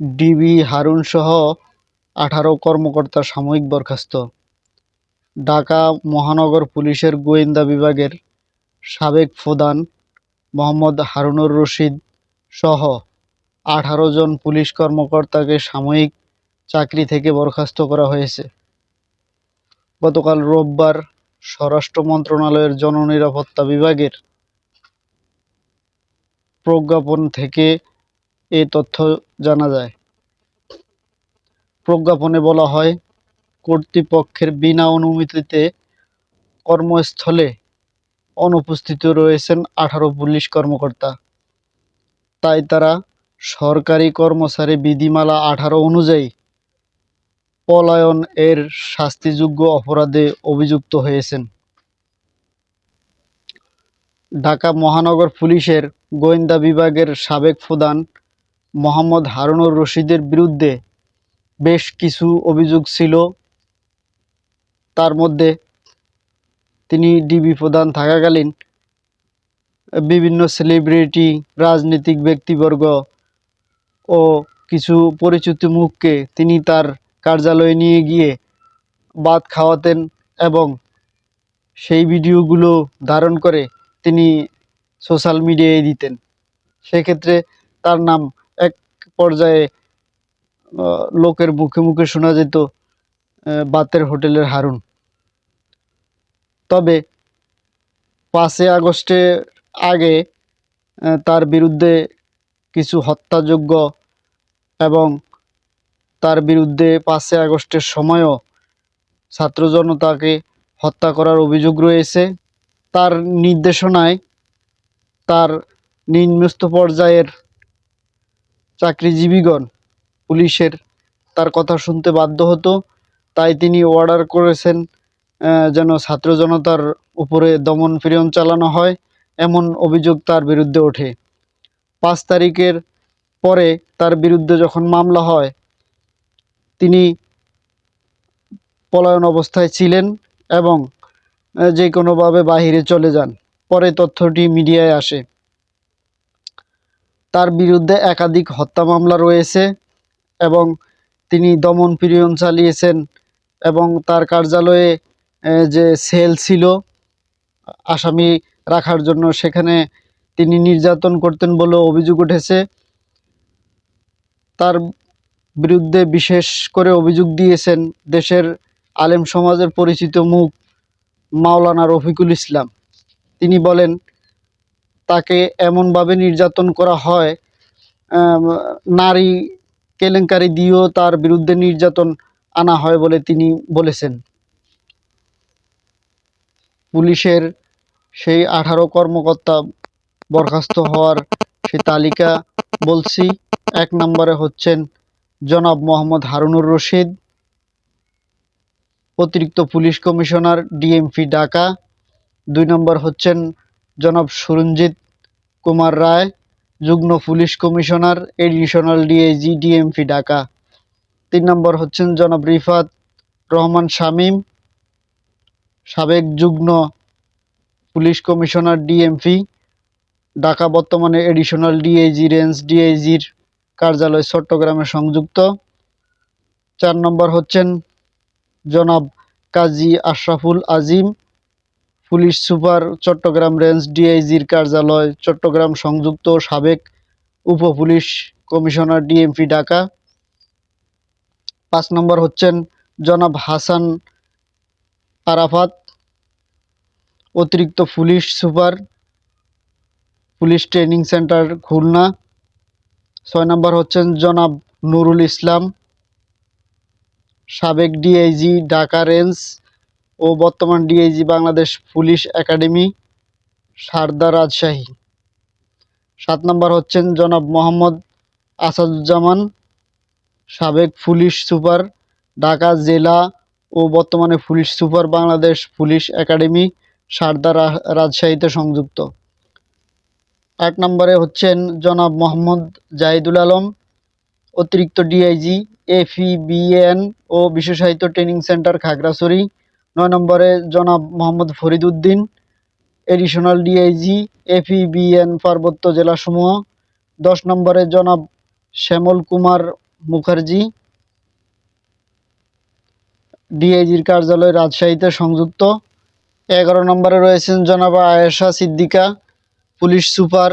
DB হারুনসহ আঠারো কর্মকর্তা সাময়িক বরখাস্ত। ঢাকা মহানগর পুলিশের গোয়েন্দা বিভাগের সাবেক প্রধান মোহাম্মদ হারুনুর রশিদ সহ আঠারো জন পুলিশ কর্মকর্তাকে সাময়িক চাকরি থেকে বরখাস্ত করা হয়েছে। গতকাল রোববার স্বরাষ্ট্র মন্ত্রণালয়ের জননিরাপত্তা বিভাগের প্রজ্ঞাপন থেকে এ তথ্য জানা যায়। প্রজ্ঞাপনে বলা হয়, কর্তৃপক্ষের বিনা অনুমতিতে কর্মস্থলে অনুপস্থিত রয়েছেন আঠারো পুলিশ কর্মকর্তা। তাই তারা সরকারি কর্মচারী বিধিমালা আঠারো অনুযায়ী পলায়ন এর শাস্তিযোগ্য অপরাধে অভিযুক্ত হয়েছেন। ঢাকা মহানগর পুলিশের গোয়েন্দা বিভাগের সাবেক প্রধান মোহাম্মদ হারুনুর রশিদের বিরুদ্ধে বেশ কিছু অভিযোগ ছিল। তার মধ্যে তিনি ডিবি প্রধান থাকাকালীন বিভিন্ন সেলিব্রিটি, রাজনৈতিক ব্যক্তিবর্গ ও কিছু পরিচিত মুখকে তিনি তার কার্যালয়ে নিয়ে গিয়ে ভাত খাওয়াতেন এবং সেই ভিডিওগুলো ধারণ করে তিনি সোশ্যাল মিডিয়ায় দিতেন। সেক্ষেত্রে তার নাম পর্যায়ে লোকের মুখে মুখে শোনা যেত বাতের হোটেলের হারুন। তবে পাঁচই আগস্টের আগে তার বিরুদ্ধে কিছু হত্যাযোগ্য এবং তার বিরুদ্ধে পাঁচই আগস্টের সময়ও ছাত্র জনতাকে হত্যা করার অভিযোগ রয়েছে। তার নির্দেশনায় তার নিম্নস্থ পর্যায়ের চাকরিজীবীগণ পুলিশের তার কথা শুনতে বাধ্য হতো। তাই তিনি অর্ডার করেছেন যেন ছাত্র জনতার উপরে দমন পীড়ন চালানো হয়, এমন অভিযোগ তার বিরুদ্ধে ওঠে। পাঁচ তারিখের পরে তার বিরুদ্ধে যখন মামলা হয়, তিনি পলায়ন অবস্থায় ছিলেন এবং যে কোনোভাবে বাহিরে চলে যান। পরে তথ্যটি মিডিয়ায় আসে। তার বিরুদ্ধে একাধিক হত্যা মামলা রয়েছে এবং তিনি দমন পীড়ন চালিয়েছেন এবং তার কার্যালয়ে যে সেল ছিল, আসামি রাখার জন্য সেখানে তিনি নির্যাতন করতেন বলে অভিযোগ উঠেছে। তার বিরুদ্ধে বিশেষ করে অভিযোগ দিয়েছেন দেশের আলেম সমাজের পরিচিত মুখ মাওলানা রফিকুল ইসলাম। তিনি বলেন তাকে এমনভাবে নির্যাতন করা হয় নারী কেলেঙ্কারি দিয়েও তার বিরুদ্ধে নির্যাতন আনা হয় বলে তিনি বলেছেন। পুলিশের সেই আঠারো কর্মকর্তা বরখাস্ত হওয়ার সেই তালিকা বলছি, এক নম্বরে হচ্ছেন জনাব মোহাম্মদ হারুনুর রশিদ, অতিরিক্ত পুলিশ কমিশনার ডিএমপি ঢাকা, দুই নম্বর হচ্ছেন জনাব সুরঞ্জিত কুমার রায়, যুগ্ম police commissioner, additional DIG, DMP, Dhaka. তিন নম্বর হচ্ছেন জনাব রিফাত রহমান শামীম, সাবেক যুগ্ম পুলিশ কমিশনার, ডিএমপি, ঢাকা বর্তমানে এডিশনাল ডিআইজি, রেঞ্জ ডিআইজির কার্যালয় চট্টগ্রামে সংযুক্ত। চার নম্বর হচ্ছেন জনাব Kazi Ashraful Azim police super Chattogram range ডিআইজির কার্যালয়, চট্টগ্রাম সংযুক্ত সাবেক উপ পুলিশ কমিশনার ডিএমপি ঢাকা। পাঁচ নম্বর হচ্ছেন জনাব হাসান আরাফাত, অতিরিক্ত police super, police training centre Khulna. ছয় নম্বর হচ্ছেন জনাব নুরুল ইসলাম, সাবেক ডিআইজি ঢাকা রেঞ্জ ও বর্তমান DIG Bangladesh police academy, Sarda Rajshahi. সাত নম্বর হচ্ছেন জনাব মোহাম্মদ আসাদুজ্জামান, সাবেক পুলিশ সুপার, ঢাকা জেলা ও বর্তমানে police super Bangladesh police academy, Sarda রাজশাহীতে সংযুক্ত। আট নম্বরে হচ্ছেন জনাব মোহাম্মদ জাহিদুল আলম, অতিরিক্ত ডিআইজি এফিবিএন ও বিশেষায়িত ট্রেনিং সেন্টার খাগড়াছড়ি। নয় নম্বরে জনাব Mohammad Farid Uddin additional DIG APBN পার্বত্য জেলাসমূহ। দশ নম্বরে জনাব শ্যামল কুমার মুখার্জি ডিআইজির কার্যালয় রাজশাহীতে সংযুক্ত। এগারো নম্বরে রয়েছেন জনাবা Ayesha Siddika, police super,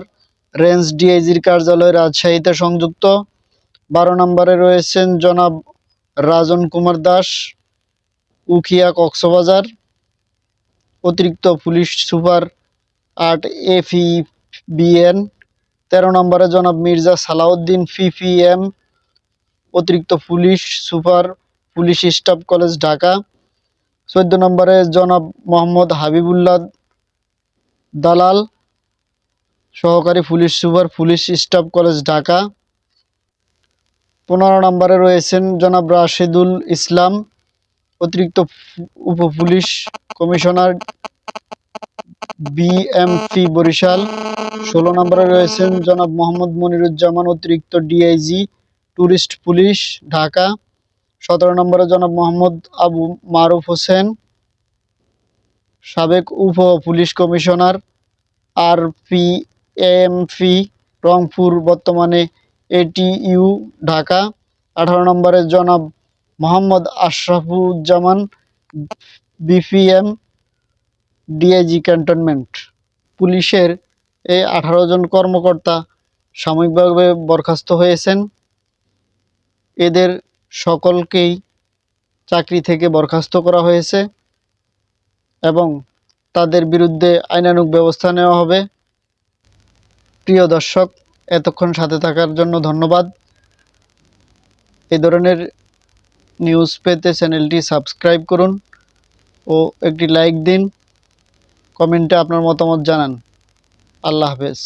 range ডিআইজির কার্যালয় রাজশাহীতে সংযুক্ত। বারো নম্বরে রয়েছেন জনাব রাজন কুমার দাস উখিয়া কক্সবাজার, অতিরিক্ত পুলিশ সুপার আট এফি বিএন তেরো নম্বরে জনাব মির্জা সালাউদ্দিন ফিফিএম অতিরিক্ত police super police staff college Dhaka, চোদ্দ নম্বরে জনাব মোহাম্মদ হাবিবুল্লাহ দালাল, সহকারী police super police staff college Dhaka, পনেরো নম্বরে রয়েছেন জনাব রাশেদুল ইসলাম অতিরিক্ত পু- উপপুলিশ কমিশনার বিএমপি বরিশাল। ষোলো নম্বরে রয়েছেন জনাব মোহাম্মদ মনিরুজ্জামান, অতিরিক্ত ডিআইজি ট্যুরিস্ট পুলিশ, ঢাকা। সতেরো নম্বরে জনাব মোহাম্মদ আবু মারুফ হোসেন, সাবেক উপ police commissioner R P MP Rangpur, বর্তমানে এটিইউ ঢাকা। আঠারো নম্বরে জনাব Mohammad Ashrafuzzaman, BPM, DIG cantonment. পুলিশের এই আঠারো জন কর্মকর্তা সাময়িকভাবে বরখাস্ত হয়েছেন। এদের সকলকেই চাকরি থেকে বরখাস্ত করা হয়েছে এবং তাদের বিরুদ্ধে আইনানুগ ব্যবস্থা নেওয়া হবে। প্রিয় দর্শক, এতক্ষণ সাথে থাকার জন্য ধন্যবাদ। এ ধরনের নিউজ পেতে চ্যানেলটি সাবস্ক্রাইব করুন ও একটি লাইক দিন কমেন্টে আপনার মতামত জানান। আল্লাহ হাফেজ।